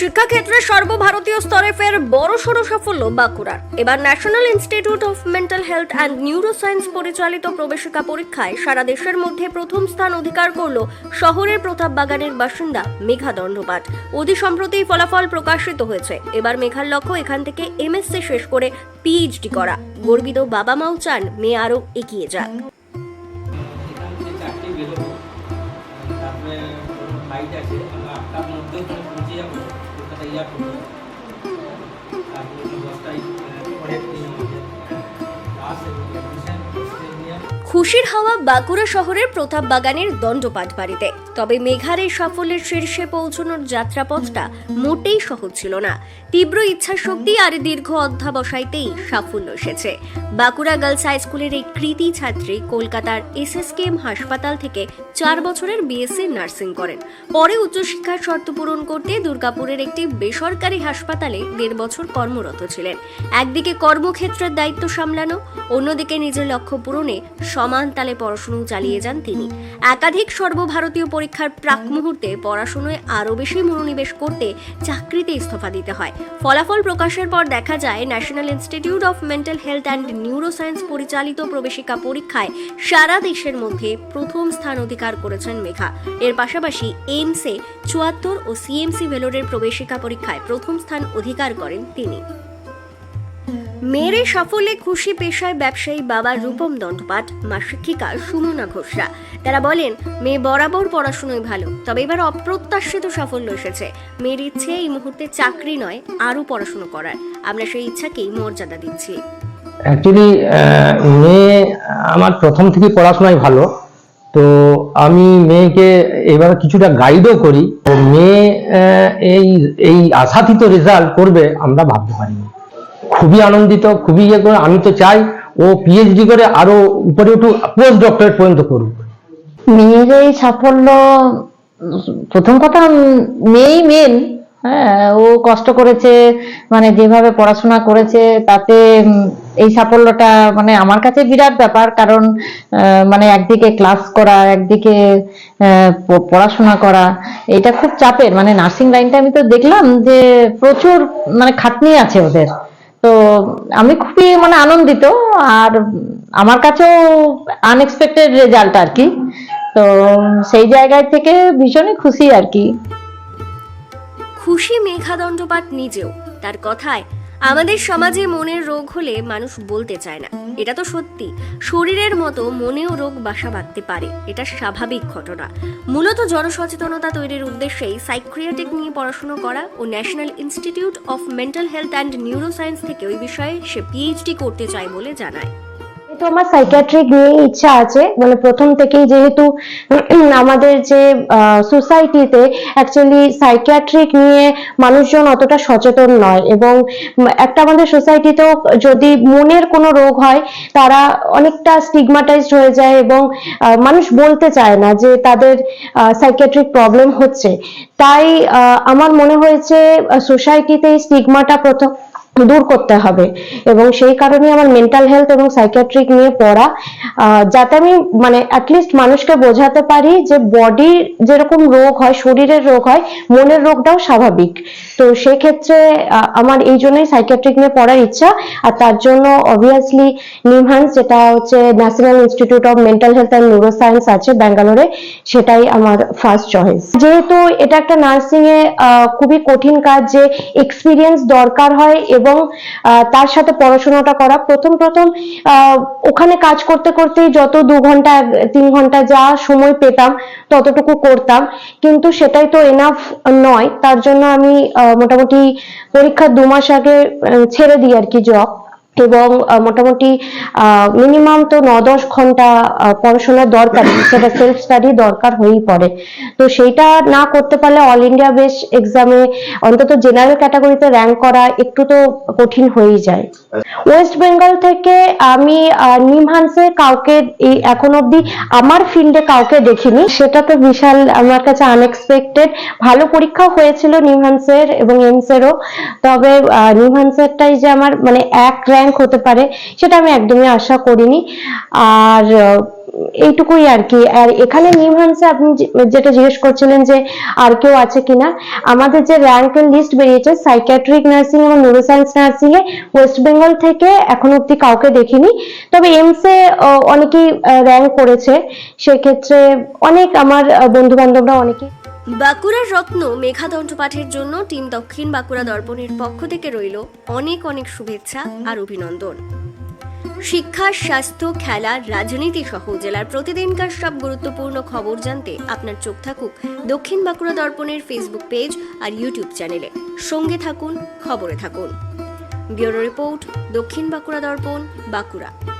শিক্ষাক্ষেত্রে সর্বভারতীয় স্তরে ফের বড় সড় সাফল্য বাঁকুড়ার। এবার national institute of mental health and neuroscience পরিচালিত প্রবেশিকা পরীক্ষায় সারা দেশের মধ্যে প্রথম স্থান অধিকার করল শহরের প্রতাপ বাগানের বাসিন্দা মেঘা দণ্ডপাঠ। অতি সম্প্রতি ফলাফল প্রকাশিত হয়েছে। এবার মেঘার লক্ষ্য এখান থেকে এমএসসি শেষ করে পিএইচডি করা। গর্বিত বাবা মাও চান মেয়ে আরও এগিয়ে যাক আছে কলকাতা এয়ারপোর্টে তারপরে পরের দিন খুশির হাওয়া বাঁকুড়া শহরের প্রতাপ বাগানের দণ্ডপাঠ বাড়িতে। তবে মেঘার এই সাফল্যের শীর্ষে পৌঁছানোর যাত্রাপথটা মোটেই সহজ ছিল না। তীব্র ইচ্ছাশক্তি আর দীর্ঘ অধ্যাবসায়তেই সাফল্য এসেছে। বাঁকুড়া গার্লস হাই স্কুলের এই কৃতি ছাত্রী কলকাতার এসএসকেএম হাসপাতাল থেকে চার বছরের বিএসসি নার্সিং করেন। পরে উচ্চশিক্ষার শর্ত পূরণ করতে দুর্গাপুরের একটি বেসরকারি হাসপাতালে দেড় বছর কর্মরত ছিলেন। একদিকে কর্মক্ষেত্রের দায়িত্ব সামলানো, অন্যদিকে নিজের লক্ষ্য পূরণে সমান তালে পড়াশুনো চালিয়ে যান তিনি। একাধিক সর্বভারতীয় পরীক্ষার প্রাক মুহূর্তে পড়াশুনোয় আরও বেশি মনোনিবেশ করতে চাকরিতে ইস্তফা দিতে হয়। ফলাফল প্রকাশের পর দেখা যায়, national institute of mental health and neuroscience পরিচালিত প্রবেশিকা পরীক্ষায় সারা দেশের মধ্যে প্রথম স্থান অধিকার করেছেন মেঘা। এর পাশাপাশি এইমসে চুয়াত্তর ও সিএমসি ভেলোরের প্রবেশিকা পরীক্ষায় প্রথম স্থান অধিকার করেন তিনি। মেয়ের এই সাফল্যে খুশি পেশায় ব্যবসায়ী বাবা রূপম দণ্ডপাঠ মা শিক্ষিকা সুমনা ঘোষরা। তারা বলেন, মেয়ে বরাবর পড়াশুনোয় ভালো, তবে এবার অপ্রত্যাশিত সাফল্য এসেছে। মেয়ের ইচ্ছে এই মুহূর্তে চাকরি নয়, আরও পড়াশুনো করার। আমরা সেই ইচ্ছাকেই মর্যাদা দিচ্ছি। অ্যাকচুয়ালি মেয়ে আমার প্রথম থেকে পড়াশোনায় ভালো। তো আমি মেয়েকে এবার কিছুটা গাইডও করি। মেয়ে এই এই আশাতীত রেজাল্ট করবে আমরা ভাবতে পারিনি। খুবই আনন্দিত, খুবই ইয়ে করে, আমি তো চাই ও পিএইচডি করে আরও উপরে উঠুক পোস্ট ডক্টরেট পর্যন্ত করুক। মেয়ের এই সাফল্য, প্রথম কথা মেয়েই মেন হ্যাঁ ও কষ্ট করেছে মানে যেভাবে পড়াশোনা করেছে, তাতে এই সাফল্যটা মানে আমার কাছে বিরাট ব্যাপার, কারণ মানে একদিকে ক্লাস করা, একদিকে পড়াশোনা করা, এটা খুব চাপের। মানে নার্সিং লাইনটা আমি তো দেখলাম যে প্রচুর মানে খাটনি আছে ওদের। তো আমি খুবই মানে আনন্দিত আর আমার কাছেও আনএক্সপেক্টেড রেজাল্ট আর কি তো সেই জায়গায় থেকে ভীষণই খুশি আর কি খুশি মেঘা দণ্ডপাত নিজেও, তার কথায় আমাদের সমাজে মনের রোগ হলে মানুষ বলতে চায় না। এটা তো সত্যি। শরীরের মতো মনেও রোগ বাসা বাঁধতে পারে। এটা স্বাভাবিক ঘটনা। মূলত জনসচেতনতা তৈরির উদ্দেশ্যেই সাইক্রিয়াটিক নিয়ে পড়াশুনো করা ও national institute of mental health and neuroscience থেকে ওই বিষয়ে সে পিএইচডি করতে চায় বলে জানায়। তো আমার সাইকিয়াট্রিক নিয়ে ইচ্ছা আছে। মানে প্রথম থেকেই যেহেতু আমাদের যে সোসাইটিতে অ্যাকচুয়ালি সাইকিয়াট্রিক নিয়ে মানুষজন অতটা সচেতন নয় এবং একটা আমাদের সোসাইটিতেও যদি মনের কোনো রোগ হয়, তারা অনেকটা স্টিগমাটাইজড হয়ে যায় এবং মানুষ বলতে চায় না যে তাদের সাইকিয়াট্রিক প্রবলেম হচ্ছে। তাই আমার মনে হয়েছে সোসাইটিতে এই স্টিগমাটা প্রথম দূর করতে হবে। এবং সেই কারণে আমার মেন্টাল হেলথ এবং সাইকিয়াট্রিক নিয়ে পড়া। যাতে আমি মানে অ্যাটলিস্ট মানুষকে বোঝাতে পারি যে বডির যেরকম রোগ হয়, শরীরের রোগ হয়, মনের রোগটাও স্বাভাবিক। তো সেই ক্ষেত্রে আমার এই জন্যই সাইকিয়াট্রিক নিয়ে পড়ার ইচ্ছা। আর তার জন্য অবভিয়াসলি নিমহান্স, যেটা হচ্ছে national institute of mental health and neuroscience আছে ব্যাঙ্গালোরে, সেটাই আমার ফার্স্ট চয়েস যেহেতু এটা একটা নার্সিং এ খুবই কঠিন কাজ যে এক্সপিরিয়েন্স দরকার হয় এবং আহ, তার সাথে পড়াশোনাটা করা। প্রথম প্রথম ওখানে কাজ করতে করতেই যত দু ঘণ্টা তিন ঘণ্টা যা সময় পেতাম ততটুকু করতাম। কিন্তু সেটাই তো এনাফ নয়। তার জন্য আমি মোটামুটি পরীক্ষার দু মাস আগে ছেড়ে দিই আর কি জব এবং মোটামুটি মিনিমাম তো ন দশ ঘণ্টা পড়াশোনার দরকার সেটা সেলফ স্টাডি দরকার হয়েই পড়ে। তো সেইটা না করতে পারলে অল ইন্ডিয়া বেস এক্সামে অন্তত জেনারেল ক্যাটাগরিতে র্যাঙ্ক করা একটু তো কঠিন হয়েই যায়। ওয়েস্ট বেঙ্গল থেকে আমি নিমহান্সে কাউকে এখন অবধি আমার ফিল্ডে কাউকে দেখিনি। সেটা তো বিশাল, আমার কাছে আনএক্সপেক্টেড ভালো পরীক্ষা হয়েছিল নিমহান্সের এবং এমসেরও তবে নিমহান্সেরটাই যে আমার মানে এক র্যাঙ্ক হতে পারে, সেটা আমি একদমই আশা করিনি। আর এইটুকুই আর কি। আর এখানে নিমহান্সে আপনি যেটা জিজ্ঞেস করছিলেন যে আর কেউ আছে কিনা, আমাদের যে র্যাঙ্কের লিস্ট বেরিয়েছে সাইকিয়াট্রিক নার্সিং এবং নিউরোসায়েন্স নার্সিং এ ওয়েস্ট বেঙ্গল থেকে এখন অব্দি কাউকে দেখিনি। তবে এমসে অনেকেই র্যাঙ্ক করেছে। সেক্ষেত্রে অনেক আমার বন্ধু বান্ধবরা অনেকেই বাঁকুড়ার রত্ন মেঘা দণ্ডপাঠের জন্য টিম দক্ষিণ বাঁকুড়া দর্পণের পক্ষ থেকে রইল অনেক অনেক শুভেচ্ছা আর অভিনন্দন। শিক্ষা, স্বাস্থ্য, খেলা, রাজনীতি সহ জেলার প্রতিদিনকার সব গুরুত্বপূর্ণ খবর জানতে আপনার চোখ থাকুক দক্ষিণ বাঁকুড়া দর্পণের ফেসবুক পেজ আর ইউটিউব চ্যানেলে সঙ্গে থাকুন, খবরে থাকুন। ব্যুরো রিপোর্ট, দক্ষিণ বাঁকুড়া দর্পণ, বাঁকুড়া।